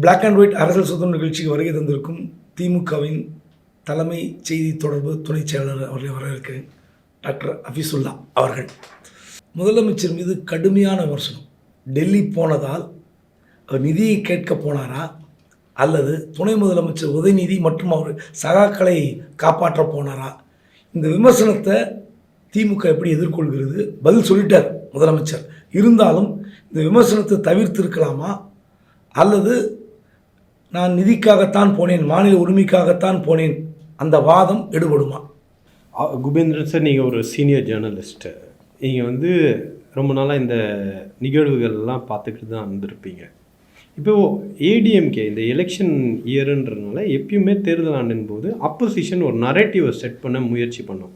Black and white அரசியல் சுதந்திர நிகழ்ச்சிக்கு வருகை தந்திருக்கும் திமுகவின் தலைமை செய்தி தொடர்பு துணைச் செயலாளர் அவர்களை வரவேற்கிறேன். டாக்டர் அஃபீசுல்லா அவர்கள். முதலமைச்சர் மீது கடுமையான விமர்சனம். டெல்லி போனதால் அவர் நிதியை கேட்க போனாரா? அல்லது துணை முதலமைச்சர் உதயநிதி மற்றும் அவர் சகாக்களை காப்பாற்ற போனாரா? இந்த விமர்சனத்தை திமுக எப்படி எதிர்கொள்கிறது? பதில் சொல்லிட்டார் முதலமைச்சர். இருந்தாலும் இந்த விமர்சனத்தை தவிர்த்திருக்கலாமா? அல்லது நான் நிதிக்காகத்தான் போனேன் மாநில உரிமைக்காகத்தான் போனேன். அந்த வாதம் எடுபடுமா? குபேந்திரன் சார் நீங்கள் ஒரு சீனியர் ஜேர்னலிஸ்ட்டு. நீங்கள் வந்து ரொம்ப நாளாக இந்த நிகழ்வுகள்லாம் பார்த்துக்கிட்டு தான் வந்திருப்பீங்க இப்போது ஏடிஎம்கே இந்த எலெக்ஷன் இயருன்றதுனால எப்பயுமே தேர்தல் ஆண்டின் போது அப்போசிஷன் ஒரு நரேட்டிவை செட் பண்ண முயற்சி பண்ணோம்.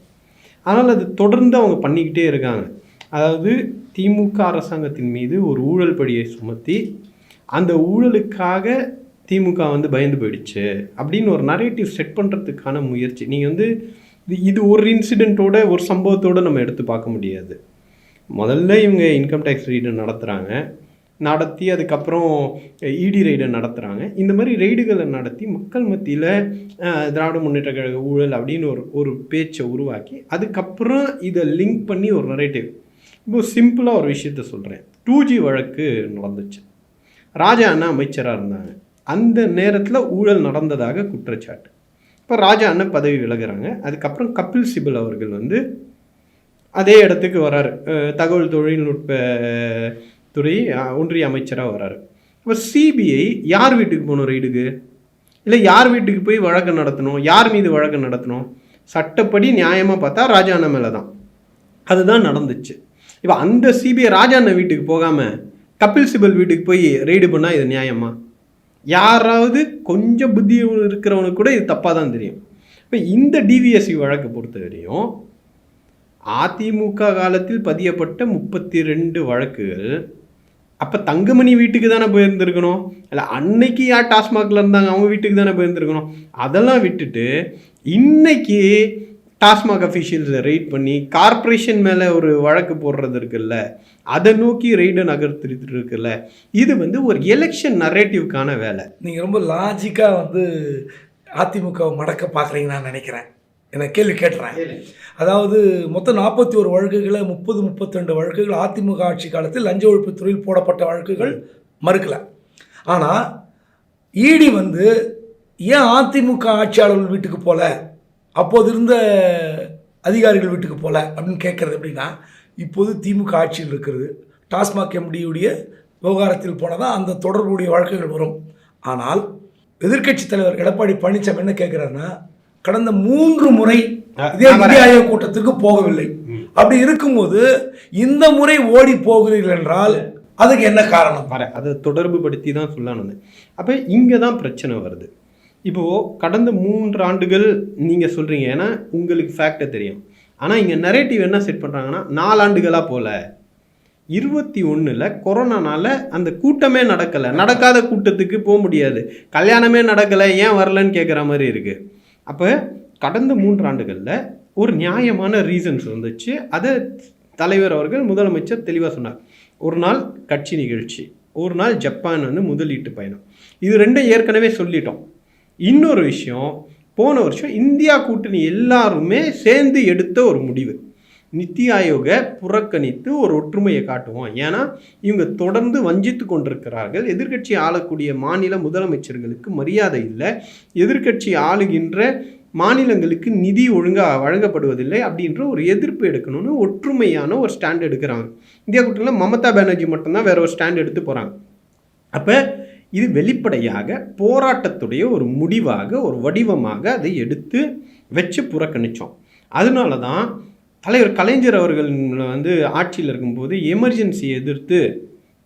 ஆனால் அது தொடர்ந்து அவங்க பண்ணிக்கிட்டே இருக்காங்க. அதாவது திமுக அரசாங்கத்தின் மீது ஒரு ஊழல் படியை சுமத்தி அந்த ஊழலுக்காக திமுக வந்து பயந்து போயிடுச்சு அப்படின்னு ஒரு நரேட்டிவ் செட் பண்ணுறதுக்கான முயற்சி. நீங்கள் வந்து இது இது ஒரு இன்சிடெண்ட்டோட ஒரு சம்பவத்தோடு நம்ம எடுத்து பார்க்க முடியாது. முதல்ல இவங்க இன்கம் டேக்ஸ் ரெய்டு நடத்துகிறாங்க நடத்தி அதுக்கப்புறம் இடி ரெய்டை நடத்துகிறாங்க இந்த மாதிரி ரெய்டுகளை நடத்தி மக்கள் மத்தியில் திராவிட முன்னேற்ற கழக ஊழல் அப்படின்னு ஒரு ஒரு பேச்சை உருவாக்கி அதுக்கப்புறம் இதை லிங்க் பண்ணி ஒரு நரேட்டிவ் இப்போ சிம்பிளாக ஒரு விஷயத்த சொல்கிறேன் டூ ஜி வழக்கு நடந்துச்சு. ராஜா அண்ணா அமைச்சராக இருந்தாங்க. அந்த நேரத்தில் ஊழல் நடந்ததாக குற்றச்சாட்டு. இப்போ ராஜா அண்ணன் பதவி விலகிறாங்க. அதுக்கப்புறம் கபில் சிபல் அவர்கள் வந்து அதே இடத்துக்கு வராரு. தகவல் தொழில்நுட்ப துறை ஒன்றிய அமைச்சராக வராரு. இப்போ சிபிஐ யார் வீட்டுக்கு போகணும் ரைடுக்கு? இல்லை யார் வீட்டுக்கு போய் வழக்கு நடத்தணும்? யார் மீது வழக்கு நடத்தணும்? சட்டப்படி நியாயமாக பார்த்தா ராஜா அண்ணன் மேலே தான் அதுதான் நடந்துச்சு. இப்போ அந்த சிபிஐ ராஜா அண்ணன் வீட்டுக்கு போகாமல் கபில் சிபல் வீட்டுக்கு போய் ரெய்டு பண்ணால் இது நியாயமா? யாராவது கொஞ்சம் புத்தி இருக்கிறவனுக்கு கூட இது தப்பாக தான் தெரியும். இப்போ இந்த டிவிஎஸ்சி வழக்கை பொறுத்த வரையும் அதிமுக காலத்தில் பதியப்பட்ட முப்பத்தி ரெண்டு வழக்குகள் அப்போ தங்கமணி வீட்டுக்கு தானே போயிருந்துருக்கணும்? இல்லை அன்னைக்கு யார் டாஸ்மாகில் இருந்தாங்க அவங்க வீட்டுக்கு தானே போயிருந்துருக்கணும்? அதெல்லாம் விட்டுட்டு இன்னைக்கு டாஸ்மாக் அஃபிஷியல்ஸை ரெய்ட் பண்ணி கார்ப்பரேஷன் மேலே ஒரு வழக்கு போடுறது இருக்குல்ல அதை நோக்கி ரெய்டை நகர்த்திட்டு இருக்குல்ல இது வந்து ஒரு எலெக்ஷன் நரேட்டிவ்க்கான வேலை. நீங்கள் ரொம்ப லாஜிக்காக வந்து அதிமுகவை மடக்க பார்க்குறீங்கன்னு நான் நினைக்கிறேன். என்ன கேள்வி கேட்டுறேன். அதாவது மொத்தம் நாற்பத்தி ஒரு வழக்குகளை முப்பது முப்பத்திரெண்டு வழக்குகள் அதிமுக ஆட்சி காலத்தில் லஞ்ச ஒழிப்புத்துறையில் போடப்பட்ட வழக்குகள் மறுக்கல. ஆனால் இடி வந்து ஏன் அதிமுக ஆட்சியாளர்கள் வீட்டுக்கு போல? அப்போது இருந்த அதிகாரிகள் வீட்டுக்கு போல அப்படின்னு கேட்குறது எப்படின்னா இப்போது திமுக ஆட்சியில் இருக்கிறது. டாஸ்மாக் எம்டியுடைய விவகாரத்தில் போனதான் அந்த தொடர்புடைய வழக்குகள் வரும். ஆனால் எதிர்க்கட்சி தலைவர் எடப்பாடி பழனிசாமி என்ன கேட்குறாருன்னா கடந்த மூன்று முறை இதே நிதி ஆயோக் கூட்டத்திற்கு போகவில்லை. அப்படி இருக்கும்போது இந்த முறை ஓடி போகிறீர்கள் என்றால் அதுக்கு என்ன காரணம்? அதை தொடர்பு படுத்தி தான் சொல்லணும் அப்போ இங்கே தான் பிரச்சனை வருது. இப்போது கடந்த மூன்று ஆண்டுகள் நீங்கள் சொல்கிறீங்க ஏன்னா உங்களுக்கு ஃபேக்டை தெரியும். ஆனால் இங்கே நரேட்டிவ் என்ன செட் பண்ணுறாங்கன்னா நாலாண்டுகளாக போல. இருபத்தி ஒன்றில் கொரோனானால அந்த கூட்டமே நடக்கலை. நடக்காத கூட்டத்துக்கு போக முடியாது. கல்யாணமே நடக்கலை. ஏன் வரலன்னு கேட்குற மாதிரி இருக்குது அப்போ கடந்த மூன்று ஆண்டுகளில் ஒரு நியாயமான ரீசன்ஸ் வந்துச்சு அதை தலைவர் அவர்கள் முதலமைச்சர் தெளிவாக சொன்னார். ஒரு நாள் கட்சி நிகழ்ச்சி. ஒரு நாள் ஜப்பான் வந்து முதலீட்டு பயணம். இது ரெண்டும் ஏற்கனவே சொல்லிட்டோம். இன்னொரு விஷயம் போன வருஷம் இந்தியா கூட்டணி எல்லாருமே சேர்ந்து எடுத்த ஒரு முடிவு. நித்தி ஆயோக புறக்கணித்து ஒரு ஒற்றுமையை காட்டுவோம். ஏன்னா இவங்க தொடர்ந்து வஞ்சித்து கொண்டிருக்கிறார்கள். எதிர்க்கட்சி ஆளக்கூடிய மாநில முதலமைச்சர்களுக்கு மரியாதை இல்லை. எதிர்க்கட்சி ஆளுகின்ற மாநிலங்களுக்கு நிதி ஒழுங்காக வழங்கப்படுவதில்லை அப்படின்ற ஒரு எதிர்ப்பு எடுக்கணும்னு ஒற்றுமையான ஒரு ஸ்டாண்ட் எடுக்கிறாங்க. இந்தியா கூட்டணியில் மமதா பானர்ஜி மட்டும்தான் வேற ஒரு ஸ்டாண்ட் எடுத்து போகிறாங்க அப்போ இது வெளிப்படையாக போராட்டத்துடைய ஒரு முடிவாக ஒரு வடிவமாக அதை எடுத்து வச்சு புறக்கணித்தோம் அதனால தான் தலைவர் கலைஞர் அவர்கள் வந்து ஆட்சியில் இருக்கும்போது எமர்ஜென்சியை எதிர்த்து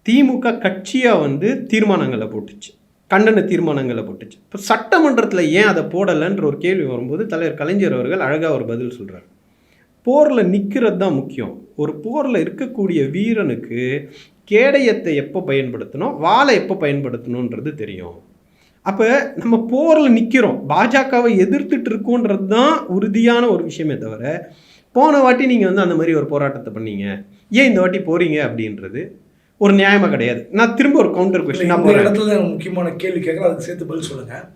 திமுக கட்சியாக வந்து தீர்மானங்களை போட்டுச்சு. கண்டன தீர்மானங்களை போட்டுச்சு. இப்போ சட்டமன்றத்தில் ஏன் அதை போடலைன்ற ஒரு கேள்வி வரும்போது தலைவர் கலைஞர் அவர்கள் அழகாக ஒரு பதில் சொல்கிறார் போரில் நிற்கிறது தான் முக்கியம். ஒரு போரில் இருக்கக்கூடிய வீரனுக்கு கேடயத்தை எப்போ பயன்படுத்தணும்? வாளை எப்போ பயன்படுத்தணுன்றது தெரியும். அப்போ நம்ம போரில் நிற்கிறோம் பாஜகவை எதிர்த்துட்டு இருக்கோன்றது தான் உறுதியான ஒரு விஷயமே தவிர போன வாட்டி நீங்கள் வந்து அந்த மாதிரி ஒரு போராட்டத்தை பண்ணீங்க. ஏன் இந்த வாட்டி போகிறீங்க அப்படின்றது ஒரு நியாயமாக கிடையாது. நான் திரும்ப ஒரு கவுண்டர் கொஸ்டின் நான் போகிறேன் இடத்துல முக்கியமான கேள்வி கேட்கறேன். அதுக்கு சேர்த்து பதில் சொல்லுங்க.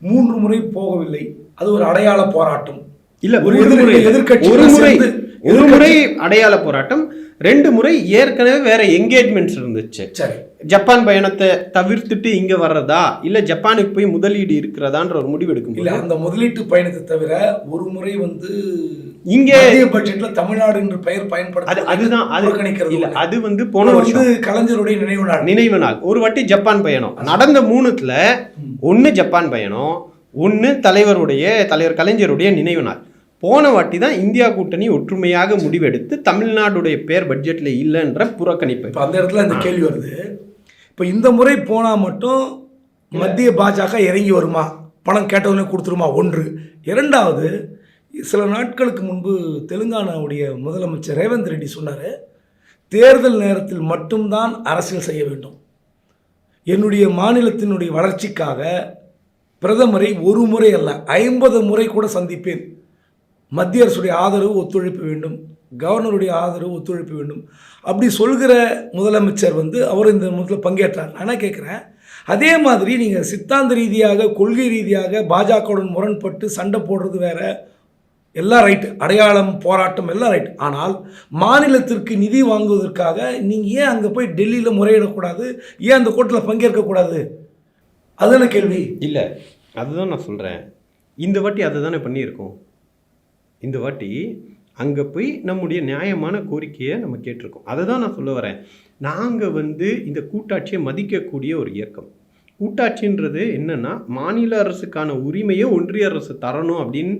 மூன்று முறை போகவில்லை. அது ஒரு அடையாள போராட்டம். இல்ல ஒரு ஒரு எதிர்- முறை. எதிர்க்கட்சிகள் ஒரு முறை. ஒரு முறை அடையாள போராட்டம் ரெண்டு முறை ஏற்கனவே வேற என்கேஜ்மெண்ட்ஸ் இருந்துச்சு. சரி. ஜப்பான் பயணத்தை தவிர்த்துட்டு இங்க வர்றதா? இல்ல ஜப்பானுக்கு போய் முதலீடு இருக்கிறதான்ற ஒரு முடிவு இல்ல எடுக்கும் அந்த முதலீட்டு பயணத்தை தவிர ஒரு முறை வந்து இங்க பட்ஜெட்ல தமிழ்நாடு என்ற பெயர் அது பயன்படுத்த அதுதான் அது இல்ல. அது வந்து போன வருஷம். கலைஞருடைய நினைவு நாள். நினைவு நாள். ஒரு வாட்டி ஜப்பான் பயணம். நடந்த மூணுத்துல ஒன்னு ஜப்பான் பயணம் ஒன்னு தலைவருடைய தலைவர் கலைஞருடைய நினைவு நாள். போன வாட்டி தான் இந்தியா கூட்டணி ஒற்றுமையாக முடிவெடுத்து தமிழ்நாடுடைய பேர் பட்ஜெட்டில் இல்லைன்ற புறக்கணிப்பு இப்போ அந்த இடத்துல அந்த கேள்வி வருது. இப்போ இந்த முறை போனால் மட்டும் மத்திய பாஜக இறங்கி வருமா? பணம் கேட்டவனே கொடுத்துருமா? ஒன்று. இரண்டாவது சில நாட்களுக்கு முன்பு தெலுங்கானாவுடைய முதலமைச்சர் ரேவந்த் ரெட்டி சொன்னார் தேர்தல் நேரத்தில் மட்டும்தான் அரசியல் செய்ய வேண்டும். என்னுடைய மாநிலத்தினுடைய வளர்ச்சிக்காக பிரதமரை ஒரு முறை அல்ல ஐம்பது முறை கூட சந்திப்பேன். மத்திய அரசுடைய ஆதரவு ஒத்துழைப்பு வேண்டும் கவர்னருடைய ஆதரவு ஒத்துழைப்பு வேண்டும். அப்படி சொல்கிற முதலமைச்சர் வந்து அவர் இந்த முதல்ல பங்கேற்றார். நான் கேட்குறேன்? அதே மாதிரி நீங்கள் சித்தாந்த ரீதியாக கொள்கை ரீதியாக பாஜகவுடன் முரண்பட்டு சண்டை போடுறது வேற எல்லாம் ரைட்டு அடையாளம் போராட்டம் எல்லாம் ரைட் ஆனால் மாநிலத்திற்கு நிதி வாங்குவதற்காக நீங்கள் ஏன் அங்கே போய் டெல்லியில் முறையிடக்கூடாது? ஏன் அந்த கூட்டத்தில் பங்கேற்கக்கூடாது? அதுதானே கேள்வி. இல்லை அதுதான் நான் சொல்கிறேன் இந்த வாட்டி அதை தானே பண்ணியிருக்கோம். இந்த வாட்டி அங்கே போய் நம்முடைய நியாயமான கோரிக்கையை நம்ம கேட்டிருக்கோம். அதை தான் நான் சொல்ல வரேன். நாங்கள் வந்து இந்த கூட்டாட்சியை மதிக்கக்கூடிய ஒரு இயக்கம். கூட்டாட்சின்றது என்னன்னா மாநில அரசுக்கான உரிமையை ஒன்றிய அரசு தரணும் அப்படின்னு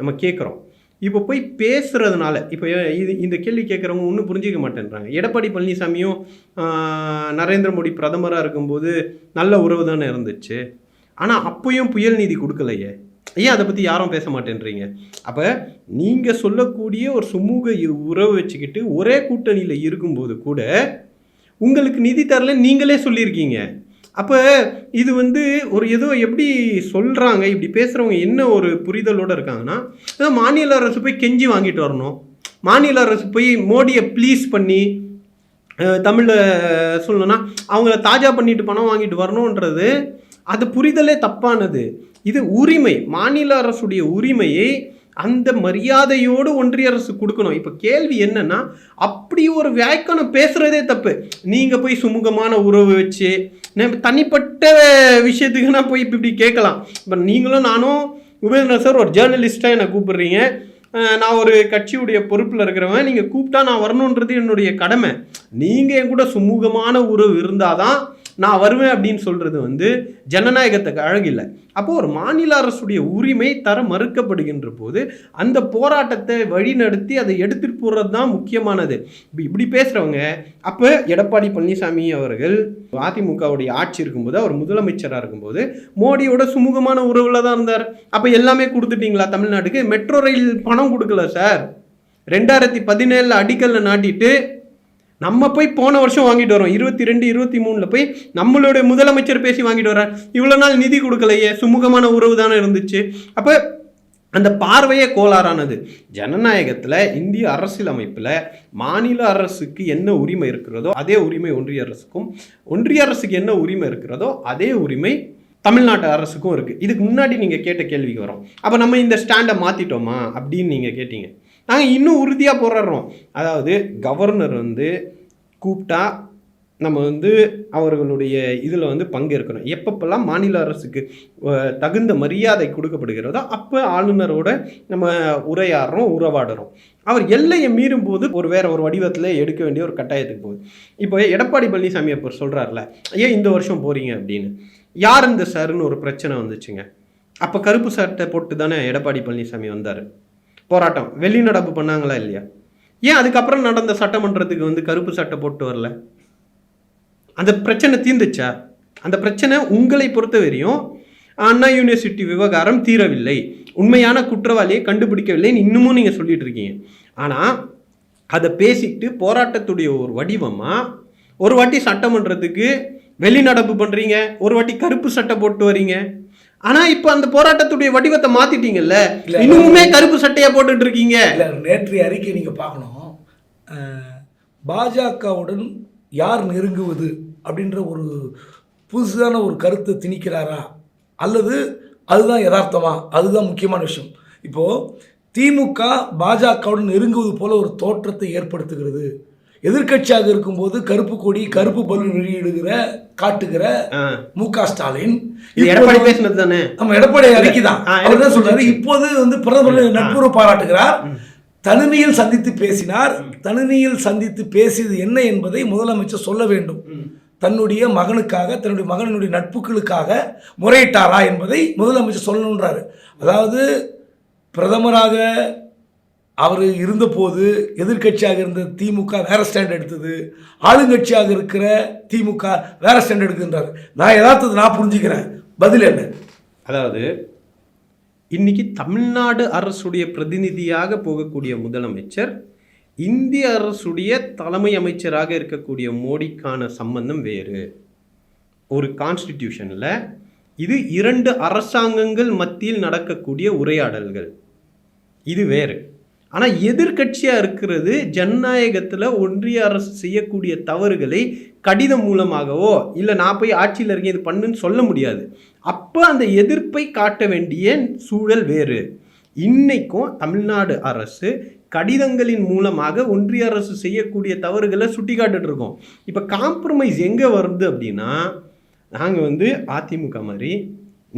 நம்ம கேட்குறோம் இப்போ போய் பேசுகிறதுனால இப்போ இது இந்த கேள்வி கேட்குறவங்க ஒன்றும் புரிஞ்சிக்க மாட்டேன்றாங்க. எடப்பாடி பழனிசாமியும் நரேந்திர மோடி பிரதமராக இருக்கும்போது நல்ல உறவு தானே இருந்துச்சு. ஆனால் அப்போயும் புயல் நீதி கொடுக்கலையே. ஏன் அதை பற்றி யாரும் பேச மாட்டேன்றீங்க? அப்போ நீங்கள் சொல்லக்கூடிய ஒரு சுமூக உறவு வச்சுக்கிட்டு ஒரே கூட்டணியில் இருக்கும்போது கூட உங்களுக்கு நிதி தரல நீங்களே சொல்லியிருக்கீங்க. அப்போ இது வந்து ஒரு ஏதோ எப்படி சொல்கிறாங்க இப்படி பேசுகிறவங்க என்ன ஒரு புரிதலோடு இருக்காங்கன்னா ஏதோ மாநில அரசு போய் கெஞ்சி வாங்கிட்டு வரணும். மாநில அரசு போய் மோடியை ப்ளீஸ் பண்ணி தமிழில் சொல்லணும்னா அவங்கள தாஜா பண்ணிட்டு பணம் வாங்கிட்டு வரணுன்றது அது புரிதலே தப்பானது. இது உரிமை. மாநில அரசுடைய உரிமையை அந்த மரியாதையோடு ஒன்றிய அரசு கொடுக்கணும். இப்போ கேள்வி என்னன்னா அப்படி ஒரு வியாக்கணம் பேசுறதே தப்பு. நீங்கள் போய் சுமூகமான உறவு வச்சு தனிப்பட்ட விஷயத்துக்கு நான் போய் இப்படி இப்படி கேட்கலாம். இப்போ நீங்களும் நானும் உபேந்திர சார் ஒரு ஜேர்னலிஸ்ட்டாக என்னை கூப்பிடுறீங்க. நான் ஒரு கட்சியுடைய பொறுப்பில் இருக்கிறவன். நீங்கள் கூப்பிட்டா நான் வரணுன்றது என்னுடைய கடமை. நீங்கள் என் கூட சுமூகமான உறவு இருந்தால் தான் நான் வருவேன் அப்படின்னு சொல்கிறது வந்து ஜனநாயகத்துக்கு அழகில்லை. அப்போது ஒரு மாநில அரசுடைய உரிமை தர மறுக்கப்படுகின்ற போது அந்த போராட்டத்தை வழிநடத்தி அதை எடுத்துகிட்டு போகிறது தான் முக்கியமானது. இப்போ இப்படி பேசுகிறவங்க அப்போ எடப்பாடி பழனிசாமி அவர்கள் அதிமுகவுடைய ஆட்சி இருக்கும்போது அவர் முதலமைச்சராக இருக்கும்போது மோடியோட சுமூகமான உறவில் தான் இருந்தார். அப்போ எல்லாமே கொடுத்துட்டீங்களா தமிழ்நாட்டுக்கு? மெட்ரோ ரயில் பணம் கொடுக்கல சார். ரெண்டாயிரத்தி பதினேழில் அடிக்கல்ல நாட்டிட்டு நம்ம போய் போன வருஷம் வாங்கிட்டு வரோம் இருபத்தி ரெண்டு இருபத்தி மூணில் போய் நம்மளுடைய முதலமைச்சர் பேசி வாங்கிட்டு வர்றார். இவ்வளோ நாள் நிதி கொடுக்கலையே சுமூகமான உறவு தானே இருந்துச்சு. அப்போ அந்த பார்வையே கோளாறானது. ஜனநாயகத்தில் இந்திய அரசியலமைப்பில் மாநில அரசுக்கு என்ன உரிமை இருக்கிறதோ அதே உரிமை ஒன்றிய அரசுக்கும் ஒன்றிய அரசுக்கு என்ன உரிமை இருக்கிறதோ அதே உரிமை தமிழ்நாட்டு அரசுக்கும் இருக்குது இதுக்கு முன்னாடி நீங்கள் கேட்ட கேள்விக்கு வரோம். அப்போ நம்ம இந்த ஸ்டாண்டை மாற்றிட்டோமா அப்படின்னு நீங்கள் கேட்டீங்க. நாங்கள் இன்னும் உறுதியாக போராடுறோம். அதாவது கவர்னர் வந்து கூப்பிட்டா நம்ம வந்து அவர்களுடைய இதில் வந்து பங்கேற்கணும். எப்பப்பெல்லாம் மாநில அரசுக்கு தகுந்த மரியாதை கொடுக்கப்படுகிறதோ அப்போ ஆளுநரோட நம்ம உரையாடுறோம் உறவாடுறோம். அவர் எல்லையை மீறும் போது ஒரு வேற ஒரு வடிவத்தில் எடுக்க வேண்டிய ஒரு கட்டாயத்துக்கு போகுது. இப்போ எடப்பாடி பழனிசாமி அப்போ சொல்கிறார்ல ஏன் இந்த வருஷம் போகிறீங்க அப்படின்னு. யார் இந்த சார்னு ஒரு பிரச்சனை வந்துச்சுங்க. அப்போ கருப்பு சட்டை போட்டு தானே எடப்பாடி பழனிசாமி வந்தார். போராட்டம். வெளிநடப்பு பண்ணாங்களா இல்லையா? ஏன் அதுக்கப்புறம் நடந்த சட்டமன்றத்துக்கு வந்து கருப்பு சட்டை போட்டு வரல? அந்த பிரச்சனை தீர்ந்துச்சா? அந்த பிரச்சனை உங்களை பொறுத்த வரையும் அண்ணா யூனிவர்சிட்டி விவகாரம் தீரவில்லை. உண்மையான குற்றவாளியை கண்டுபிடிக்கவில்லைன்னு இன்னமும் நீங்கள் சொல்லிட்டு இருக்கீங்க. ஆனால் அதை பேசிட்டு போராட்டத்துடைய ஒரு வடிவமாக ஒரு வாட்டி சட்டமன்றத்துக்கு வெளிநடப்பு பண்ணுறீங்க ஒரு வாட்டி கருப்பு சட்டை போட்டு வரீங்க ஆனால் இப்போ அந்த போராட்டத்துடைய வடிவத்தை மாற்றிட்டீங்கல்ல இல்ல. இன்னுமுமே கருப்பு சட்டையா போட்டுட்டு இருக்கீங்க இல்லை நேற்றைய அறிக்கை நீங்கள் பார்க்கணும். பாஜகவுடன் யார் நெருங்குவது அப்படின்ற ஒரு புதுசான ஒரு கருத்தை திணிக்கிறாரா? அல்லது அதுதான் யதார்த்தமா? அதுதான் முக்கியமான விஷயம். இப்போது திமுக பாஜகவுடன் நெருங்குவது போல ஒரு தோற்றத்தை ஏற்படுத்துகிறது. எதிர்க்கட்சியாக இருக்கும்போது கருப்பு கொடி கருப்பு பலூன் வெளியிடுகிற காட்டுகிற. மு க ஸ்டாலின் எடப்பாடி பேசினது தானே? நம்ம எடப்பாடி அறிக்கை தான் அவர் என்ன சொல்றாரு. இப்போது வந்து பிரதமர் நட்புறவு பாராட்டுகிறார். தனிமையில் சந்தித்து பேசினார். தனிமையில் சந்தித்து பேசியது என்ன என்பதை முதலமைச்சர் சொல்ல வேண்டும். தன்னுடைய மகனுக்காக தன்னுடைய மகனுடைய நட்புகளுக்காக முறையிட்டாரா என்பதை முதலமைச்சர் சொல்லணுன்றாரு அதாவது பிரதமராக அவர் இருந்தபோது எதிர்க்கட்சியாக இருந்த திமுக வேறு ஸ்டாண்ட் எடுத்தது. ஆளுங்கட்சியாக இருக்கிற திமுக வேறு ஸ்டாண்ட் எடுக்கின்றார். நான் யதார்த்தத்தை நான் புரிஞ்சுக்கிறேன். பதில் என்ன? அதாவது இன்னைக்கு தமிழ்நாடு அரசுடைய பிரதிநிதியாக போகக்கூடிய முதலமைச்சர் இந்திய அரசுடைய தலைமை அமைச்சராக இருக்கக்கூடிய மோடிக்கான சம்பந்தம் வேறு. ஒரு கான்ஸ்டிடியூஷனில் இது இரண்டு அரசாங்கங்கள் மத்தியில் நடக்கக்கூடிய உரையாடல்கள். இது வேறு. ஆனால் எதிர்க்கட்சியாக இருக்கிறது ஜனநாயகத்தில் ஒன்றிய அரசு செய்யக்கூடிய தவறுகளை கடிதம் மூலமாகவோ இல்லை நான் போய் ஆட்சியில் இருக்கேன் இது பண்ணுன்னு சொல்ல முடியாது. அப்போ அந்த எதிர்ப்பை காட்ட வேண்டிய சூழல் வேறு. இன்னைக்கும் தமிழ்நாடு அரசு கடிதங்களின் மூலமாக ஒன்றிய அரசு செய்யக்கூடிய தவறுகளை சுட்டி காட்டிட்டு இருக்கோம். இப்போ காம்ப்ரமைஸ் எங்கே வருது அப்படின்னா நாங்கள் வந்து அதிமுக மாதிரி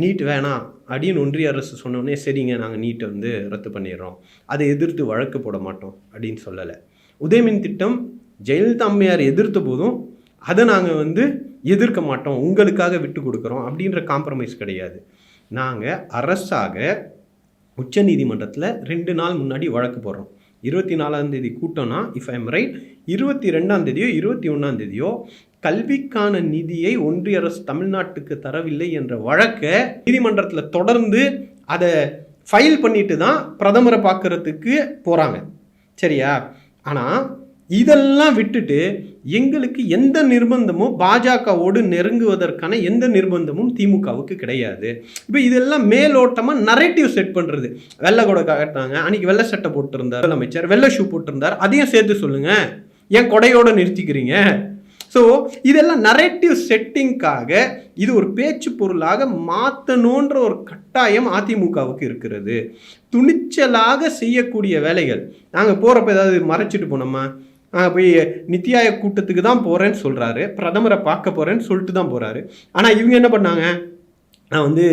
நீட் வேணாம் அப்படின்னு ஒன்றிய அரசு சொன்னோடனே சரிங்க நாங்கள் நீட்டை வந்து ரத்து பண்ணிடுறோம். அதை எதிர்த்து வழக்கு போட மாட்டோம். அப்படின்னு சொல்லலை. உதயமின் திட்டம் ஜெயலலிதா அம்மையார் எதிர்த்த போதும் அதை நாங்கள் வந்து எதிர்க்க மாட்டோம். உங்களுக்காக விட்டு கொடுக்குறோம். அப்படின்ற காம்ப்ரமைஸ் கிடையாது. நாங்கள் அரசாக உச்ச நீதிமன்றத்தில் ரெண்டு நாள் முன்னாடி வழக்கு போடுறோம். இருபத்தி நாலாம் தேதி கூட்டம்னா இஃப் ஐம் ரைட் இருபத்தி ரெண்டாம் தேதியோ இருபத்தி ஒன்றாம் தேதியோ கல்விக்கான நிதியை ஒன்றிய அரசு தமிழ்நாட்டுக்கு தரவில்லை என்ற வழக்கை நீதிமன்றத்தில் தொடர்ந்து அதை ஃபைல் பண்ணிட்டு தான் பிரதமரை பார்க்கறதுக்கு போகிறாங்க சரியா? ஆனால் இதெல்லாம் விட்டுட்டு எங்களுக்கு எந்த நிர்பந்தமும் பாஜகவோடு நெருங்குவதற்கான எந்த நிர்பந்தமும் திமுகவுக்கு கிடையாது. இப்போ இதெல்லாம் மேலோட்டமாக நரேட்டிவ் செட் பண்ணுறது வெள்ளை கொடை காட்டினாங்க அன்றைக்கி வெள்ளை சட்டை போட்டிருந்தார் முதலமைச்சர் வெள்ளை ஷூ போட்டிருந்தார் அதையும் சேர்த்து சொல்லுங்கள் ஏன் கொடையோடு நிறுத்திக்கிறீங்க? ஸோ இதெல்லாம் நரேட்டிவ் செட்டிங்காக இது ஒரு பேச்சு பொருளாக மாற்றணுன்ற ஒரு கட்டாயம் அதிமுகவுக்கு இருக்கிறது. துணிச்சலாக செய்யக்கூடிய வேலைகள். நாங்கள் போகிறப்ப ஏதாவது மறைச்சிட்டு போனோமா? நாங்கள் போய் நித்தியாய கூட்டத்துக்கு தான் போகிறேன்னு சொல்கிறாரு பிரதமரை பார்க்க போகிறேன்னு சொல்லிட்டு தான் போகிறாரு ஆனால் இவங்க என்ன பண்ணாங்க? நான் வந்து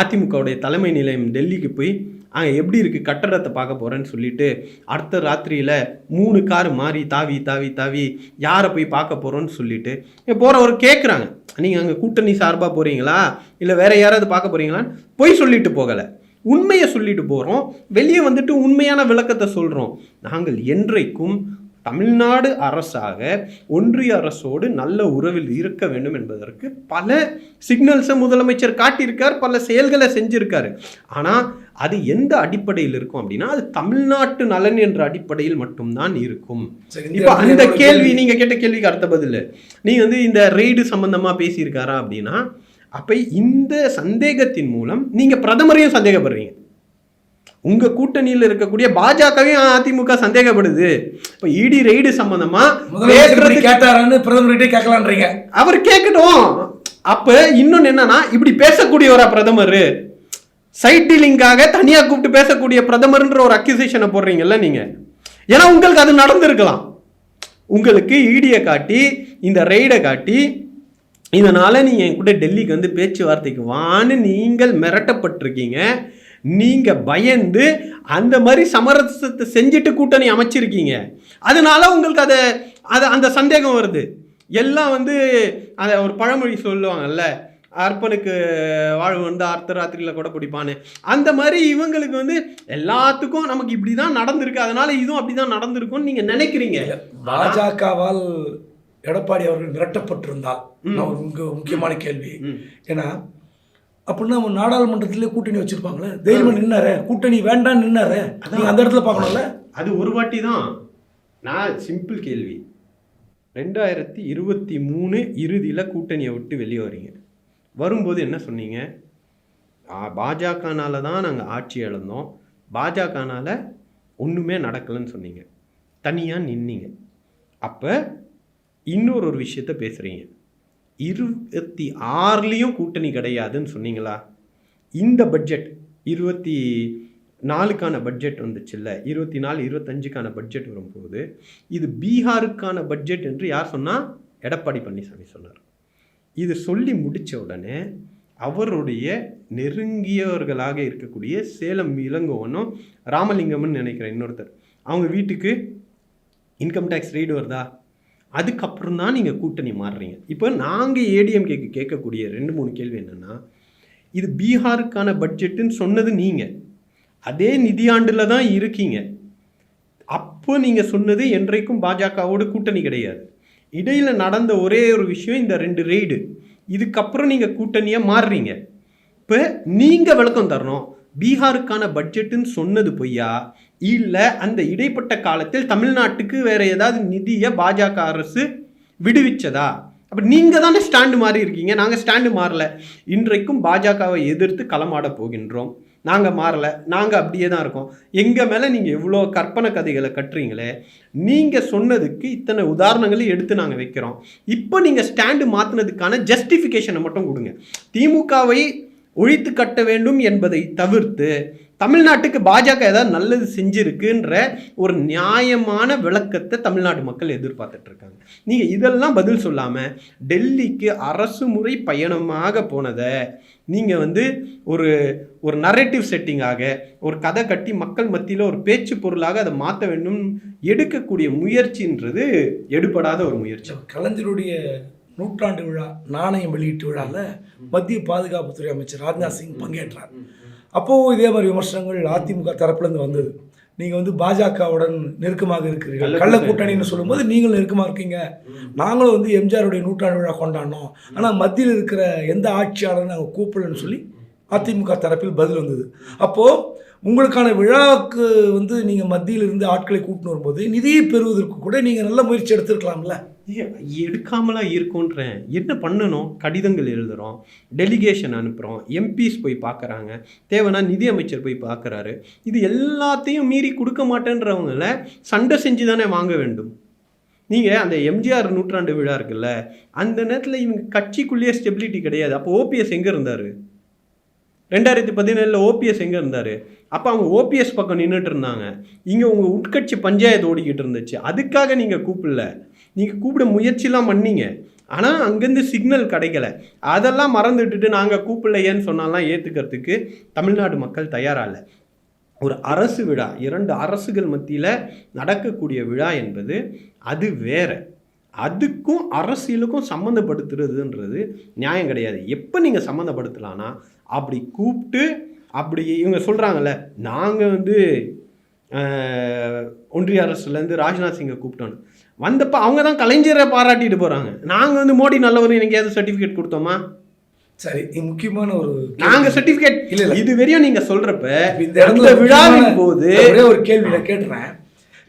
அதிமுகவுடைய தலைமை நிலையம் டெல்லிக்கு போய் எப்படி இருக்குது கட்டடத்தை பார்க்க போகிறேன்னு சொல்லிட்டு அடுத்த ராத்திரியில் மூணு கார் மாறி தாவி தாவி தாவி யாரை போய் பார்க்க போகிறோன்னு சொல்லிட்டு போகிறவர் கேட்குறாங்க நீங்கள் அங்கே கூட்டணி சார்பாக போகிறீங்களா இல்லை வேறு யாராவது பார்க்க போகிறீங்களான்னு போய் சொல்லிட்டு போகலை. உண்மையை சொல்லிட்டு போகிறோம் வெளியே வந்துட்டு உண்மையான விளக்கத்தை சொல்கிறோம் நாங்கள் என்றைக்கும் தமிழ்நாடு அரசாக ஒன்றிய அரசோடு நல்ல உறவில் இருக்க வேண்டும் என்பதற்கு பல சிக்னல்ஸை முதலமைச்சர் காட்டியிருக்கார் பல செயல்களை செஞ்சிருக்காரு. ஆனால் அது எந்த அடிப்படையில் இருக்கும் அப்படின்னா அது தமிழ்நாட்டு நலன் என்ற அடிப்படையில் மட்டும்தான் இருக்கும். இப்போ அந்த கேள்வி நீங்க கேட்ட கேள்விக்கு அர்த்த பதில். நீங்க வந்து இந்த ரெய்டு சம்பந்தமா பேசியிருக்காரா அப்படின்னா அப்ப இந்த சந்தேகத்தின் மூலம் நீங்க பிரதமரையும் சந்தேகப்படுறீங்க. உங்க கூட்டணியில் இருக்கக்கூடிய பாஜகவையும் அதிமுக சந்தேகப்படுது. இப்ப இடி ரெய்டு இப்படி பேசுறதுக்கு கேட்டாரான்னு பிரதமர்கிட்டே கேட்கலான்றீங்க. அவர் கேட்கட்டும் அப்ப இன்னொன்னு என்னன்னா இப்படி பேசக்கூடியவரா பிரதமர்? சைட் டீலிங்காக தனியா கூப்பிட்டு பேசக்கூடிய பிரதமர்ன்ற ஒரு அக்யூசேஷனை போடுறீங்கல்ல நீங்க. ஏன்னா உங்களுக்கு அது நடந்திருக்கலாம். உங்களுக்கு ஈடியை காட்டி இந்த ரெய்டை காட்டி இதனால நீங்க என் கூட டெல்லிக்கு வந்து பேச்சுவார்த்தைக்கு வான்னு நீங்கள் மிரட்டப்பட்டிருக்கீங்க. நீங்க பயந்து அந்த மாதிரி சமரசத்தை செஞ்சுட்டு கூட்டணி அமைச்சிருக்கீங்க. அதனால உங்களுக்கு அதை அது அந்த சந்தேகம் வருது. எல்லாம் வந்து அதை ஒரு பழமொழி சொல்லுவாங்கல்ல அர்ப்பனுக்கு வாழ்வு வந்து அர்த்த ராத்திரியில் கூட பிடிப்பான்னு. அந்த மாதிரி இவங்களுக்கு வந்து எல்லாத்துக்கும் நமக்கு இப்படி தான் நடந்திருக்கு. அதனால இதுவும் அப்படி தான் நடந்திருக்கும்னு நீங்கள் நினைக்கிறீங்க. பாஜகவால் எடப்பாடி அவர்கள் மிரட்டப்பட்டிருந்தால் நான் ஒரு முக்கியமான கேள்வி. ஏன்னா அப்படின்னா நம்ம நாடாளுமன்றத்திலே கூட்டணி வச்சிருப்பாங்களே? தைரியமா நின்னாரு? கூட்டணி வேண்டாம் நின்னாரு? நீங்க அந்த இடத்துல பார்க்கணும்ல? அது ஒரு வாட்டி தான். நான் சிம்பிள் கேள்வி. ரெண்டாயிரத்தி இருபத்தி மூணு இறுதியில் கூட்டணியை விட்டு வெளியே வரீங்க. வரும்போது என்ன சொன்னீங்க? பாஜகனால தான் நாங்கள் ஆட்சி இழந்தோம். பாஜகனால ஒன்றுமே நடக்கலைன்னு சொன்னீங்க. தனியாக நின்னீங்க. அப்போ இன்னொரு ஒரு விஷயத்த பேசுகிறீங்க இருபத்தி ஆறுலேயும் கூட்டணி கிடையாதுன்னு சொன்னீங்களா? இந்த பட்ஜெட் இருபத்தி நாலுக்கான பட்ஜெட் வந்துச்சுல்ல? இருபத்தி நாலு இருபத்தஞ்சுக்கான பட்ஜெட் வரும்போது இது பீகாருக்கான பட்ஜெட் என்று யார் சொன்னால் எடப்பாடி பழனிசாமி சொன்னார். இது சொல்லி முடித்த உடனே அவருடைய நெருங்கியவர்களாக இருக்கக்கூடிய சேலம் இளங்கோவனும் ராமலிங்கம்னு நினைக்கிறேன் இன்னொருத்தர். அவங்க வீட்டுக்கு இன்கம் டேக்ஸ் ரெய்டு வருதா? அதுக்கப்புறம் தான் நீங்கள் கூட்டணி மாறுறீங்க. இப்போ நாங்கள் ஏடிஎம்கேக்கு கேட்கக்கூடிய ரெண்டு மூணு கேள்வி என்னென்னா இது பீகாருக்கான பட்ஜெட்டுன்னு சொன்னது நீங்கள் அதே நிதியாண்டில் தான் இருக்கீங்க. அப்போ நீங்கள் சொன்னது என்றைக்கும் பாஜகவோட கூட்டணி கிடையாது. இடையில் நடந்த ஒரே ஒரு விஷயம் இந்த ரெண்டு ரெய்டு இதுக்கப்புறம் நீங்கள் கூட்டணியாக மாறுறீங்க. இப்போ நீங்கள் விளக்கம் தரணும். பீகாருக்கான பட்ஜெட்டுன்னு சொன்னது பொய்யா? இல்லை அந்த இடைப்பட்ட காலத்தில் தமிழ்நாட்டுக்கு வேற ஏதாவது நிதியை பாஜக அரசு விடுவிச்சதா? அப்போ நீங்கள் தானே ஸ்டாண்டு மாறி இருக்கீங்க. நாங்கள் ஸ்டாண்டு மாறல. இன்றைக்கும் பாஜகவை எதிர்த்து களமாட போகின்றோம். நாங்கள் மாறல. நாங்கள் அப்படியே தான் இருக்கோம். எங்கள் மேலே நீங்கள் எவ்வளோ கற்பனை கதைகளை கட்டுறீங்களே? நீங்கள் சொன்னதுக்கு இத்தனை உதாரணங்களையும் எடுத்து நாங்கள் வைக்கிறோம். இப்போ நீங்கள் ஸ்டாண்டு மாற்றினதுக்கான ஜஸ்டிஃபிகேஷனை மட்டும் கொடுங்க. திமுகவை ஒழித்து கட்ட வேண்டும் என்பதை தவிர்த்து தமிழ்நாட்டுக்கு பாஜக ஏதாவது நல்லது செஞ்சிருக்குன்ற ஒரு நியாயமான விளக்கத்தை தமிழ்நாடு மக்கள் எதிர்பார்த்துட்டு இருக்காங்க நீங்கள் இதெல்லாம் பதில் சொல்லாமல் டெல்லிக்கு அரசு முறை பயணமாக போனதை நீங்கள் வந்து ஒரு ஒரு நரேட்டிவ் செட்டிங்காக ஒரு கதை கட்டி மக்கள் மத்தியில் ஒரு பேச்சு பொருளாக அதை மாற்ற வேண்டும் எடுக்கக்கூடிய முயற்சின்றது எடுபடாத ஒரு முயற்சி. கலைஞருடைய நூற்றாண்டு விழா நாணயம் வெளியீட்டு விழாவில் மத்திய பாதுகாப்புத்துறை அமைச்சர் ராஜ்நாத் சிங் பங்கேற்றார். அப்போது இதே மாதிரி விமர்சனங்கள் அதிமுக தரப்புலேருந்து வந்தது. நீங்கள் வந்து பாஜகவுடன் நெருக்கமாக இருக்கிறீர்கள். கள்ள கள்ள கூட்டணி. கூட்டணின்னு சொல்லும்போது நீங்களும் நெருக்கமாக இருக்கீங்க. நாங்களும் வந்து எம்ஜிஆருடைய நூற்றாண்டு விழா கொண்டாடினோம். ஆனால் மத்தியில் இருக்கிற எந்த ஆட்சியாளரும் நாங்கள் கூப்பிடலன்னு சொல்லி அதிமுக தரப்பில் பதில் வந்தது. அப்போது உங்களுக்கான விழாவுக்கு வந்து நீங்கள் மத்தியில் இருந்து ஆட்களை கூட்டின்னு வரும்போது நிதியை பெறுவதற்கு கூட நீங்கள் நல்ல முயற்சி எடுத்திருக்கலாம்ல? எடுக்காமலாம் இருக்கும்ன்றேன் என்ன பண்ணணும்? கடிதங்கள் எழுதுகிறோம் டெலிகேஷன் அனுப்புகிறோம் எம்பிஸ் போய் பார்க்குறாங்க தேவைன்னா நிதி அமைச்சர் போய் பார்க்குறாரு இது எல்லாத்தையும் மீறி கொடுக்க மாட்டேன்றவங்கள சண்டை செஞ்சு தானே வாங்க வேண்டும். நீங்கள் அந்த எம்ஜிஆர் நூற்றாண்டு விழா இருக்குல்ல அந்த நேரத்தில் இவங்க கட்சிக்குள்ளேயே ஸ்டெபிலிட்டி கிடையாது. அப்போ ஓபிஎஸ் எங்கே இருந்தார்? ரெண்டாயிரத்தி பதினேழில் ஓபிஎஸ் எங்கே இருந்தார்? அப்போ அவங்க ஓபிஎஸ் பக்கம் நின்றுட்டு இருந்தாங்க. இங்கே உங்கள் உட்கட்சி பஞ்சாயத்து ஓடிக்கிட்டு இருந்துச்சு. அதுக்காக நீங்கள் கூப்பிடல. நீங்கள் கூப்பிட முயற்சிலாம் பண்ணீங்க. ஆனால் அங்கேருந்து சிக்னல் கிடைக்கல. அதெல்லாம் மறந்துட்டுட்டு நாங்கள் கூப்பிடலையேன்னு சொன்னாலாம் ஏற்றுக்கிறதுக்கு தமிழ்நாடு மக்கள் தயாராக இல்லை ஒரு அரசு விழா இரண்டு அரசுகள் மத்தியில் நடக்கக்கூடிய விழா என்பது அது வேற. அதுக்கும் அரசியலுக்கும் சம்மந்தப்படுத்துறதுன்றது நியாயம் கிடையாது. எப்போ நீங்கள் சம்மந்தப்படுத்தலான்னா அப்படி கூப்பிட்டு அப்படி இவங்க சொல்கிறாங்கல்ல நாங்கள் வந்து ஒன்றிய அரசுலேருந்து ராஜ்நாத் சிங்கை கூப்பிட்டோன்னு. வந்தப்போ அவங்க தான் கலைஞரை பாராட்டிட்டு போகிறாங்க நாங்கள் வந்து மோடி நல்லவர் எங்கேயாவது சர்டிஃபிகேட் கொடுத்தோமா? சரி இது முக்கியமான ஒரு நாங்கள் சர்டிஃபிகேட் இல்ல. இது வரையும் நீங்கள் சொல்கிறப்ப இப்ப இந்த இடத்துல விழாவின் போது ஒரே ஒரு கேள்வி நான் கேட்டுறேன்.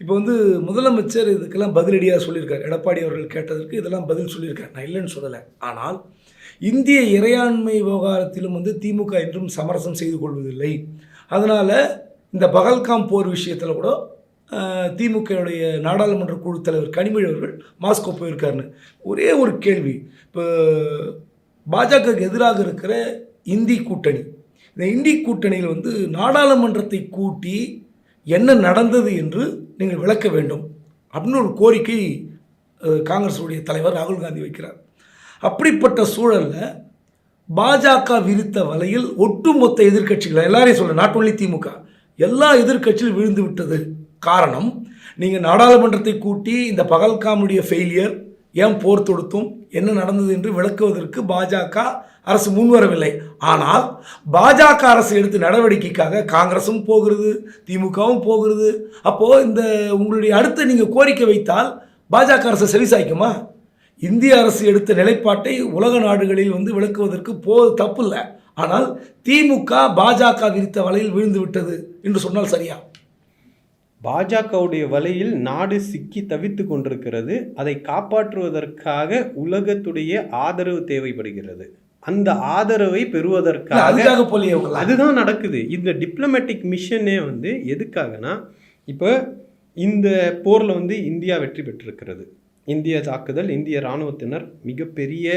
இப்போ வந்து முதலமைச்சர் இதுக்கெல்லாம் பதிலடியாக சொல்லியிருக்காரு. எடப்பாடி அவர்கள் கேட்டதற்கு இதெல்லாம் பதில் சொல்லியிருக்காரு. நான் இல்லைன்னு சொல்லலை. ஆனால் இந்திய இறையாண்மை விவகாரத்திலும் வந்து திமுக என்றும் சமரசம் செய்து கொள்வதில்லை. அதனால் இந்த பகல்காம் போர் விஷயத்தில் கூட திமுகவுடைய நாடாளுமன்ற குழு தலைவர் கனிமொழி அவர்கள் மாஸ்கோ போயிருக்காருன்னு. ஒரே ஒரு கேள்வி. இப்போ பாஜகவுக்கு எதிராக இருக்கிற இந்தி கூட்டணி. இந்த இந்தி கூட்டணியில் வந்து நாடாளுமன்றத்தை கூட்டி என்ன நடந்தது என்று நீங்கள் விளக்க வேண்டும். அப்படின்னு ஒரு கோரிக்கை காங்கிரஸுடைய தலைவர் ராகுல் காந்தி வைக்கிறார். அப்படிப்பட்ட சூழலில் பாஜக விரித்த வலையில் ஒட்டுமொத்த எதிர்க்கட்சிகள் எல்லாரையும் சொல்ல நாட் ஒன்லி திமுக எல்லா எதிர்க்கட்சியும் விழுந்து விட்டது காரணம் நீங்கள் நாடாளுமன்றத்தை கூட்டி இந்த பகல்காமுடைய ஃபெயிலியர் ஏன் போர் தொடுத்தும்? என்ன நடந்தது என்று விளக்குவதற்கு பாஜக அரசு முன்வரவில்லை. ஆனால் பாஜக அரசு எடுத்த நடவடிக்கைக்காக காங்கிரஸும் போகிறது திமுகவும் போகிறது. அப்போது இந்த உங்களுடைய அடுத்த நீங்கள் கோரிக்கை வைத்தால் பாஜக அரசு செவிசாய்க்குமா இந்திய அரசு எடுத்த நிலைப்பாட்டை உலக நாடுகளில் வந்து விளக்குவதற்கு போ தப்பு இல்லை ஆனால் திமுக பாஜக விரித்த வலையில் விழுந்து விட்டது என்று சொன்னால் சரியா? பாஜகவுடைய வலையில் நாடு சிக்கி தவித்து கொண்டிருக்கிறது. அதை காப்பாற்றுவதற்காக உலகத்துடைய ஆதரவு தேவைப்படுகிறது. அந்த ஆதரவை பெறுவதற்காக? அதுதான் நடக்குது. இந்த டிப்ளமேட்டிக் மிஷனே வந்து எதுக்காகனா இப்போ இந்த போரில் வந்து இந்தியா வெற்றி பெற்றிருக்கிறது. இந்திய தாக்குதல் இந்திய இராணுவத்தினர் மிகப்பெரிய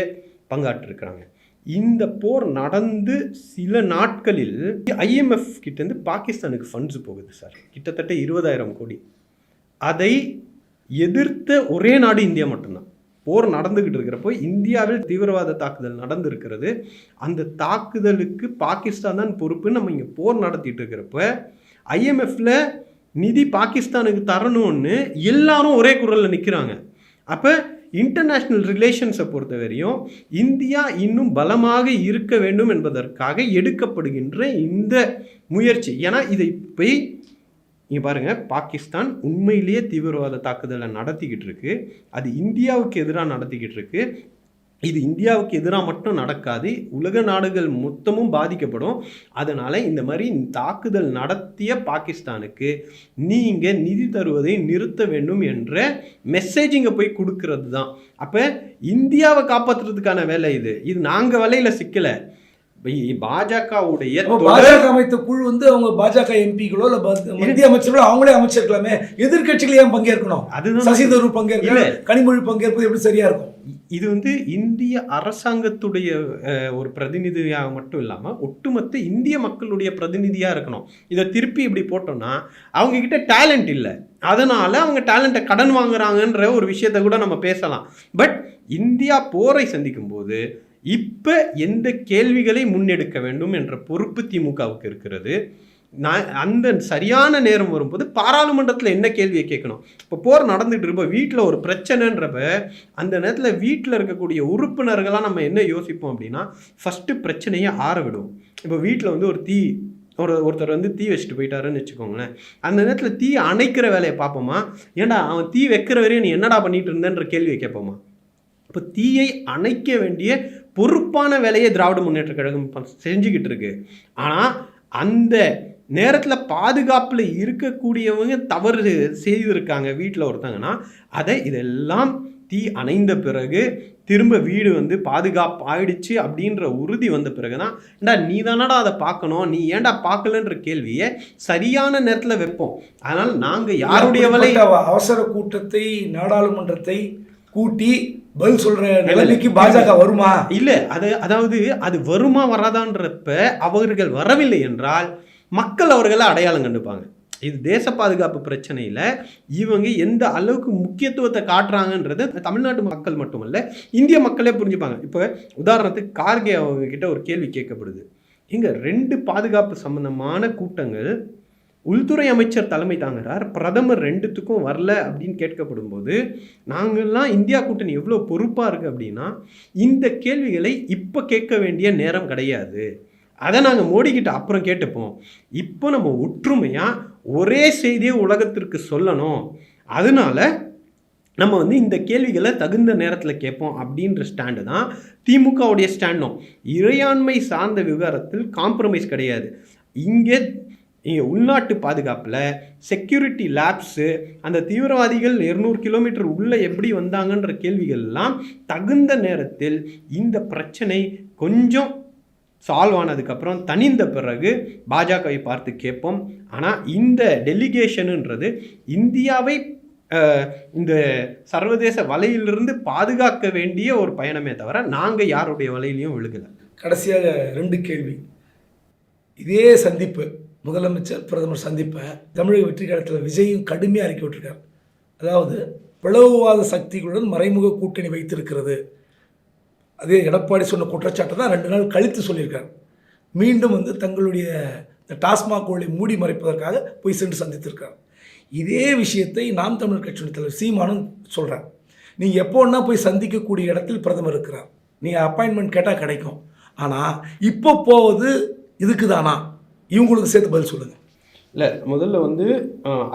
பங்காற்றிருக்கிறாங்க. இந்த போர் நடந்து சில நாட்களில் ஐஎம்எஃப் கிட்டேருந்து பாகிஸ்தானுக்கு ஃபண்ட்ஸ் போகுது சார் கிட்டத்தட்ட இருபதாயிரம் கோடி. அதை எதிர்த்த ஒரே நாடு இந்தியா மட்டும்தான். போர் நடந்துக்கிட்டு இருக்கிறப்போ இந்தியாவில் தீவிரவாத தாக்குதல் நடந்திருக்கிறது. அந்த தாக்குதலுக்கு பாகிஸ்தான் தான் பொறுப்பு நம்ம இங்கே போர் நடத்திட்டு இருக்கிறப்ப ஐஎம்எஃப்ல நிதி பாகிஸ்தானுக்கு தரணும்னு எல்லாரும் ஒரே குரலில் நிற்கிறாங்க அப்போ இன்டர்நேஷ்னல் ரிலேஷன்ஸை பொறுத்த வரையும் இந்தியா இன்னும் பலமாக இருக்க வேண்டும் என்பதற்காக எடுக்கப்படுகின்ற இந்த முயற்சி. ஏன்னா இதை போய் நீங்கள் பாருங்க பாகிஸ்தான் உண்மையிலேயே தீவிரவாத தாக்குதலை நடத்திக்கிட்டு இருக்கு. அது இந்தியாவுக்கு எதிராக நடத்திக்கிட்டு இருக்கு. இது இந்தியாவுக்கு எதிராக மட்டும் நடக்காது. உலக நாடுகள் மொத்தமும் பாதிக்கப்படும். அதனால் இந்த மாதிரி தாக்குதல் நடத்திய பாகிஸ்தானுக்கு நீங்கள் நிதி தருவதை நிறுத்த வேண்டும் என்ற மெசேஜிங்கை போய் கொடுக்கறது தான் அப்போ இந்தியாவை காப்பாற்றுறதுக்கான வேலை இது. இது நாங்கள் வலையில் சிக்கலை. பாஜகவுடைய பாஜக அமைத்த குழு வந்து அவங்க பாஜக எம்பிகளோ இல்ல மத்திய அமைச்சர்களோ அவங்களே அமைச்சிருக்கலாமே. எதிர்க்கட்சிகள் ஏன் பங்கேற்கணும்? அதுதான் சசி தரூர் பங்கேற்க இல்ல. கனிமொழி பங்கேற்பது எப்படி சரியா இருக்கும்? இது வந்து இந்திய அரசாங்கத்துடைய ஒரு பிரதிநிதியாக மட்டும் இல்லாமல் ஒட்டுமொத்த இந்திய மக்களுடைய பிரதிநிதியாக இருக்கணும். இதை திருப்பி இப்படி போட்டோம்னா அவங்க கிட்ட டேலண்ட் இல்லை. அதனால அவங்க டேலண்ட்டை கடன் வாங்குறாங்கன்ற ஒரு விஷயத்தை கூட நம்ம பேசலாம். பட் இந்தியா போரை சந்திக்கும் போது இப்போ எந்த கேள்விகளை முன்னெடுக்க வேண்டும் என்ற பொறுப்பு திமுகவுக்கு இருக்கிறது. நான் அந்த சரியான நேரம் வரும்போது பாராளுமன்றத்தில் என்ன கேள்வியை கேட்கணும்? இப்போ போர் நடந்துகிட்டு இருப்போம் வீட்டில் ஒரு பிரச்சனைன்றப்ப அந்த நேரத்தில் வீட்டில் இருக்கக்கூடிய உறுப்பினர்களாக நம்ம என்ன யோசிப்போம் அப்படின்னா ஃபஸ்ட்டு பிரச்சனையை ஆற விடுவோம். இப்போ வீட்டில் வந்து ஒரு தீ ஒரு ஒருத்தர் வந்து தீ வச்சுட்டு போயிட்டாருன்னு வச்சுக்கோங்களேன். அந்த நேரத்தில் தீ அணைக்கிற வேலையை பார்ப்போமா? ஏன்டா அவன் தீ வைக்கிற வரையும் நீ என்னடா பண்ணிட்டு இருந்தேன்ற கேள்வியை கேட்போமா? இப்போ தீயை அணைக்க வேண்டிய பொறுப்பான வேலையை திராவிட முன்னேற்ற கழகம் செஞ்சுக்கிட்டு இருக்கு. ஆனால் அந்த நேரத்தில் பாதுகாப்பில் இருக்கக்கூடியவங்க தவறு செய்திருக்காங்க வீட்டில் ஒருத்தங்கன்னா அதை இதெல்லாம் தீ அணைந்த பிறகு திரும்ப வீடு வந்து பாதுகாப்பு ஆயிடுச்சு அப்படின்ற உறுதி வந்த பிறகு தான் ஏண்டா நீ தானடா அதை பார்க்கணும் நீ ஏன்டா பார்க்கலன்ற கேள்வியை சரியான நேரத்தில் வைப்போம். அதனால் நாங்கள் யாருடைய அவசர கூட்டத்தை நாடாளுமன்றத்தை கூட்டி பதில் சொல்ற நிலைமைக்கு பாஜக வருமா? இல்லை அது அதாவது அது வருமா வராதான்றப்ப அவர்கள் வரவில்லை என்றால் மக்கள் அவர்களை அடையாளம் கண்டுப்பாங்க. இது தேச பாதுகாப்பு பிரச்சனையில் இவங்க எந்த அளவுக்கு முக்கியத்துவத்தை காட்டுறாங்கன்றது தமிழ்நாட்டு மக்கள் மட்டுமல்ல இந்திய மக்களே புரிஞ்சுப்பாங்க. இப்போ உதாரணத்துக்கு கார்கே அவங்க கிட்ட ஒரு கேள்வி கேட்கப்படுது. இங்க ரெண்டு பாதுகாப்பு சம்பந்தமான கூட்டங்கள் உள்துறை அமைச்சர் தலைமை தாங்குறார். பிரதமர் ரெண்டுத்துக்கும் வரல அப்படின்னு கேட்கப்படும் போது நாங்கள்லாம் இந்தியா கூட்டணி எவ்வளோ பொறுப்பாக இருக்குது அப்படின்னா இந்த கேள்விகளை இப்போ கேட்க வேண்டிய நேரம் கிடையாது. அதை நாங்கள் மோடிக்கிட்ட அப்புறம் கேட்டுப்போம். இப்போ நம்ம ஒற்றுமையாக ஒரே செய்தியை உலகத்திற்கு சொல்லணும். அதனால நம்ம வந்து இந்த கேள்விகளை தகுந்த நேரத்தில் கேட்போம் அப்படின்ற ஸ்டாண்டு தான் திமுகவுடைய ஸ்டாண்டும் இறையாண்மை சார்ந்த விவகாரத்தில் காம்ப்ரமைஸ் கிடையாது. இங்கே இங்கே உள்நாட்டு பாதுகாப்பில் செக்யூரிட்டி லேப்ஸு அந்த தீவிரவாதிகள் இருநூறு கிலோமீட்டர் உள்ளே எப்படி வந்தாங்கன்ற கேள்விகள்லாம் தகுந்த நேரத்தில் இந்த பிரச்சனை கொஞ்சம் சால்வ் ஆனதுக்கப்புறம் தனிந்த பிறகு பாஜகவை பார்த்து கேட்போம். ஆனால் இந்த டெலிகேஷனுன்றது இந்தியாவை இந்த சர்வதேச வலையிலிருந்து பாதுகாக்க வேண்டிய ஒரு பயணமே தவிர நாங்கள் யாருடைய வலையிலையும் விழுகலை. கடைசியாக ரெண்டு கேள்வி. இதே சந்திப்பு. முதலமைச்சர் பிரதமர் சந்திப்பை தமிழக வெற்றி காலத்தில் விஜயும் கடுமையாக அறிக்கை விட்டுருக்கார். அதாவது பிளவுவாத சக்திகளுடன் மறைமுக கூட்டணி வைத்திருக்கிறது. அதே எடப்பாடி சொன்ன குற்றச்சாட்டை தான் ரெண்டு நாள் கழித்து சொல்லியிருக்கார். மீண்டும் வந்து தங்களுடைய இந்த டாஸ்மாக் கோழி மூடி மறைப்பதற்காக போய் சென்று சந்தித்திருக்கார். இதே விஷயத்தை நாம் தமிழர் கட்சியுடைய தலைவர் சீமானும் சொல்கிறார் நீங்கள் எப்போ போய் சந்திக்கக்கூடிய இடத்தில் பிரதமர் இருக்கிறார். நீங்கள் அப்பாயின்மெண்ட் கேட்டால் கிடைக்கும். ஆனால் இப்போ போவது இதுக்கு தானா இவங்களுக்கு சேர்த்து பதில் சொல்லுங்கள் இல்லை முதல்ல வந்து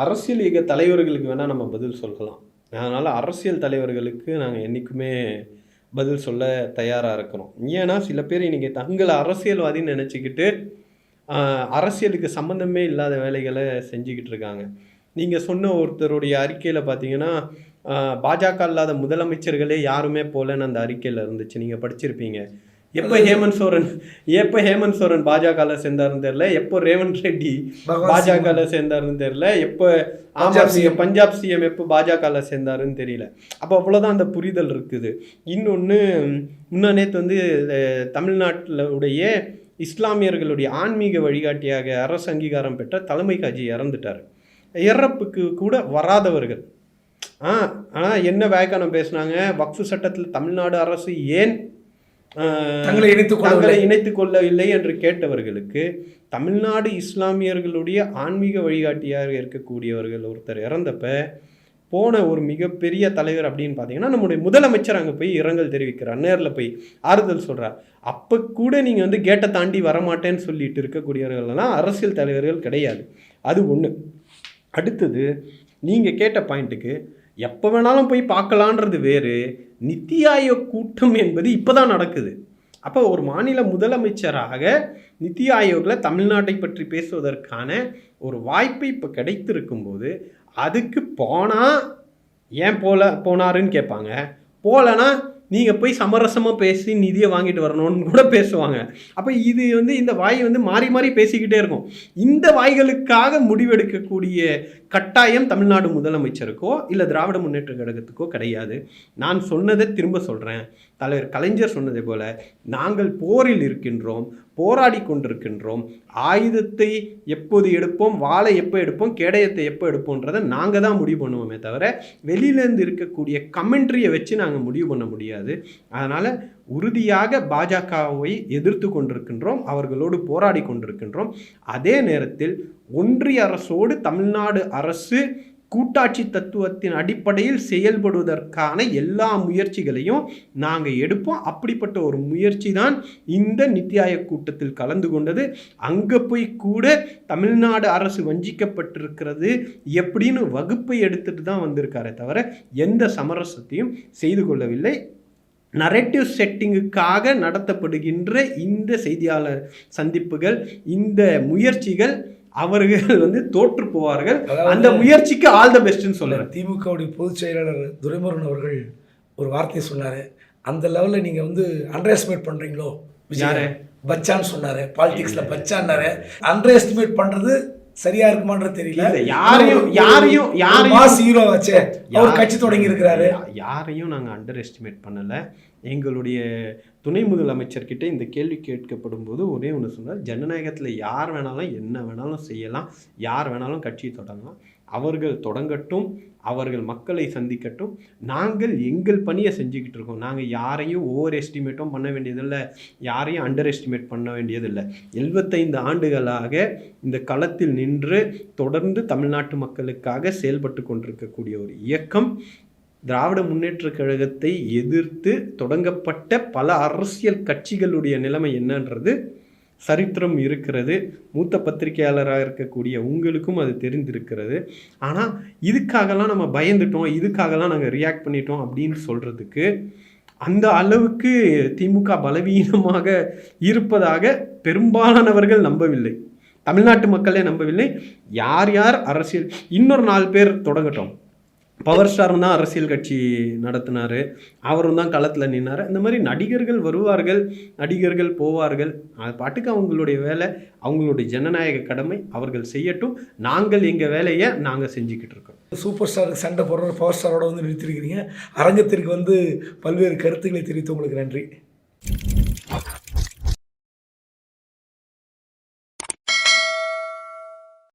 அரசியல் இயக்க தலைவர்களுக்கு வேணால் நம்ம பதில் சொல்லலாம். அதனால் அரசியல் தலைவர்களுக்கு நாங்கள் என்றைக்குமே பதில் சொல்ல தயாராக இருக்கிறோம் ஏன்னா சில பேர் இன்றைக்கி தங்களை அரசியல்வாதின்னு நினச்சிக்கிட்டு அரசியலுக்கு சம்மந்தமே இல்லாத வேலைகளை செஞ்சுக்கிட்டு இருக்காங்க. நீங்கள் சொன்ன ஒருத்தருடைய அறிக்கையில் பார்த்தீங்கன்னா பாஜக இல்லாத முதலமைச்சர்களே யாருமே போலன்னு அந்த அறிக்கையில் இருந்துச்சு. நீங்கள் படிச்சிருப்பீங்க. எப்போ ஹேமந்த் சோரன் எப்போ ஹேமந்த் சோரன் பாஜகவில் சேர்ந்தாருன்னு தெரியல எப்போ ரேவந்த் ரெட்டி பாஜகவில் சேர்ந்தாருன்னு தெரியல எப்போ ஆமா பஞ்சாப் சிஎம். பஞ்சாப் சிஎம் எப்போ பாஜகவில் சேர்ந்தாருன்னு தெரியல. அப்போ அவ்வளோதான் அந்த புரிதல் இருக்குது. இன்னொன்று முன்னா நேற்று வந்து தமிழ்நாட்டில் உடைய இஸ்லாமியர்களுடைய ஆன்மீக வழிகாட்டியாக அரசு அங்கீகாரம் பெற்ற தலைமை காஜி இறந்துட்டார். இறப்புக்கு கூட வராதவர்கள். ஆ ஆனால் என்ன வேக்கானம் பேசுனாங்க? வக்ஃபு சட்டத்தில் தமிழ்நாடு அரசு ஏன் தங்களை இணைத்துக். தங்களை இணைத்துக் கொள்ளவில்லை என்று கேட்டவர்களுக்கு தமிழ்நாடு இஸ்லாமியர்களுடைய ஆன்மீக வழிகாட்டியாக இருக்கக்கூடியவர்கள் ஒருத்தர் இறந்தப்ப போன ஒரு மிகப்பெரிய தலைவர் அப்படின்னு பார்த்தீங்கன்னா நம்முடைய முதலமைச்சர் அங்கே போய் இரங்கல் தெரிவிக்கிறார். நேரில் போய் ஆறுதல் சொல்றார். அப்போ கூட நீங்கள் வந்து கேட்டை தாண்டி வரமாட்டேன்னு சொல்லிட்டு இருக்கக்கூடியவர்கள்லாம் அரசியல் தலைவர்கள் கிடையாது. அது ஒன்று அடுத்தது நீங்கள் கேட்ட பாயிண்ட்டுக்கு எப்போ வேணாலும் போய் பார்க்கலான்றது வேறு. நித்தி ஆயோக் கூட்டம் என்பது இப்போ தான் நடக்குது. அப்போ ஒரு மாநில முதலமைச்சராக நித்தி ஆயோக்கில் தமிழ்நாட்டை பற்றி பேசுவதற்கான ஒரு வாய்ப்பு இப்போ கிடைத்திருக்கும் போது அதுக்கு போனால் ஏன் போல போனாருன்னு கேட்பாங்க. போகலன்னா நீங்கள் போய் சமரசமாக பேசி நிதியை வாங்கிட்டு வரணும்னு கூட பேசுவாங்க. அப்போ இது வந்து இந்த வாய் வந்து மாறி மாறி பேசிக்கிட்டே இருக்கும். இந்த வாய்களுக்காக முடிவெடுக்கக்கூடிய கட்டாயம் தமிழ்நாடு முதலமைச்சருக்கோ இல்லை திராவிட முன்னேற்ற கழகத்துக்கோ கிடையாது. நான் சொன்னதை திரும்ப சொல்கிறேன் தலைவர் கலைஞர் சொன்னதை போல நாங்கள் போரில் இருக்கின்றோம் போராடி கொண்டிருக்கின்றோம். ஆயுதத்தை எப்போது எடுப்போம் வாளை எப்போ எடுப்போம் கேடயத்தை எப்போ எடுப்போன்றதை நாங்கள் தான் முடிவு பண்ணுவோமே தவிர வெளியிலேருந்து இருக்கக்கூடிய கமெண்ட்ரியை வச்சு நாங்கள் முடிவு பண்ண முடியாது. அதனால் உறுதியாக பாஜகவை எதிர்த்து கொண்டிருக்கின்றோம் அவர்களோடு போராடி கொண்டிருக்கின்றோம். அதே நேரத்தில் ஒன்றிய அரசோடு தமிழ்நாடு அரசு கூட்டாட்சி தத்துவத்தின் அடிப்படையில் செயல்படுவதற்கான எல்லா முயற்சிகளையும் நாங்கள் எடுப்போம். அப்படிப்பட்ட ஒரு முயற்சி தான் இந்த நித்தி ஆயோக் கூட்டத்தில் கலந்து கொண்டது. அங்கே போய் கூட தமிழ்நாடு அரசு வஞ்சிக்கப்பட்டிருக்கிறது எப்படின்னு வகுப்பை எடுத்துட்டு தான் வந்திருக்காரே தவிர எந்த சமரசத்தையும் செய்து கொள்ளவில்லை. நரேட்டிவ் செட்டிங்குக்காக நடத்தப்படுகின்ற இந்த செய்தியாளர் சந்திப்புகள் இந்த முயற்சிகள் அவர்கள் வந்து தோற்று போவார்கள். அந்த முயற்சிக்கு ஆல் த பெஸ்ட்னு சொல்லுறேன் திமுகவுடைய பொதுச் செயலாளர் துரைமுருகன் அவர்கள் ஒரு வார்த்தையை சொன்னார். அந்த லெவலில் நீங்கள் வந்து அண்டர் எஸ்டிமேட் பண்ணுறீங்களோ யாரு? பச்சான்னு சொன்னார். பாலிடிக்ஸில் பச்சான்னாரு. அண்டர் எஸ்டிமேட் பண்ணுறது சரியா இருக்குமான்றது தெரியல. யாரையும் யாரையும் யாரையும் மாஸ் ஹீரோ வச்சே அவர் கட்சி தொடங்கி இருக்கிறாரு யாரையும் நாங்கள் அண்டர் எஸ்டிமேட் பண்ணலை. எங்களுடைய துணை முதலமைச்சர்கிட்ட இந்த கேள்வி கேட்கப்படும் போது ஒரே ஒன்று சொன்னார் ஜனநாயகத்தில் யார் வேணாலும் என்ன வேணாலும் செய்யலாம் யார் வேணாலும் கட்சி தொடங்கலாம். அவர்கள் தொடங்கட்டும் அவர்கள் மக்களை சந்திக்கட்டும். நாங்கள் எங்கள் பணியை செஞ்சுக்கிட்டு இருக்கோம். நாங்கள் யாரையும் ஓவர் எஸ்டிமேட்டும் பண்ண வேண்டியதில்லை. யாரையும் அண்டர் எஸ்டிமேட் பண்ண வேண்டியதில்லை. எழுபத்தைந்து ஆண்டுகளாக இந்த களத்தில் நின்று தொடர்ந்து தமிழ்நாட்டு மக்களுக்காக செயல்பட்டு கொண்டிருக்கக்கூடிய ஒரு இயக்கம் திராவிட முன்னேற்றக் கழகத்தை எதிர்த்து தொடங்கப்பட்ட பல அரசியல் கட்சிகளுடைய நிலைமை என்னன்றது சரித்திரம் இருக்கிறது மூத்த பத்திரிகையாளராக இருக்கக்கூடிய உங்களுக்கும் அது தெரிந்திருக்கிறது. ஆனால் இதுக்காகலாம் நம்ம பயந்துட்டோம் இதுக்காகலாம் நாங்கள் ரியாக்ட் பண்ணிட்டோம் அப்படின்னு சொல்கிறதுக்கு அந்த அளவுக்கு திமுக பலவீனமாக இருப்பதாக பெரும்பாலானவர்கள் நம்பவில்லை. தமிழ்நாட்டு மக்களே நம்பவில்லை. யார் யார் அரசியல் இன்னொரு நாலு பேர் தொடங்கட்டும். பவர் ஸ்டாரும் தான் அரசியல் கட்சி நடத்தினார். அவரும் தான் களத்தில் நின்னார். இந்த மாதிரி நடிகர்கள் வருவார்கள் நடிகர்கள் போவார்கள். அது பாட்டுக்கு அவங்களுடைய வேலை அவங்களுடைய ஜனநாயக கடமை அவர்கள் செய்யட்டும். நாங்கள் எங்கள் வேலையை நாங்கள் செஞ்சுக்கிட்டு இருக்கோம். சூப்பர் ஸ்டாருக்கு சண்டை போடுற பவர் ஸ்டாரோட வந்து நிறுத்திருக்கிறீங்க. அரங்கத்திற்கு வந்து பல்வேறு கருத்துக்களை தெரிவித்து உங்களுக்கு நன்றி.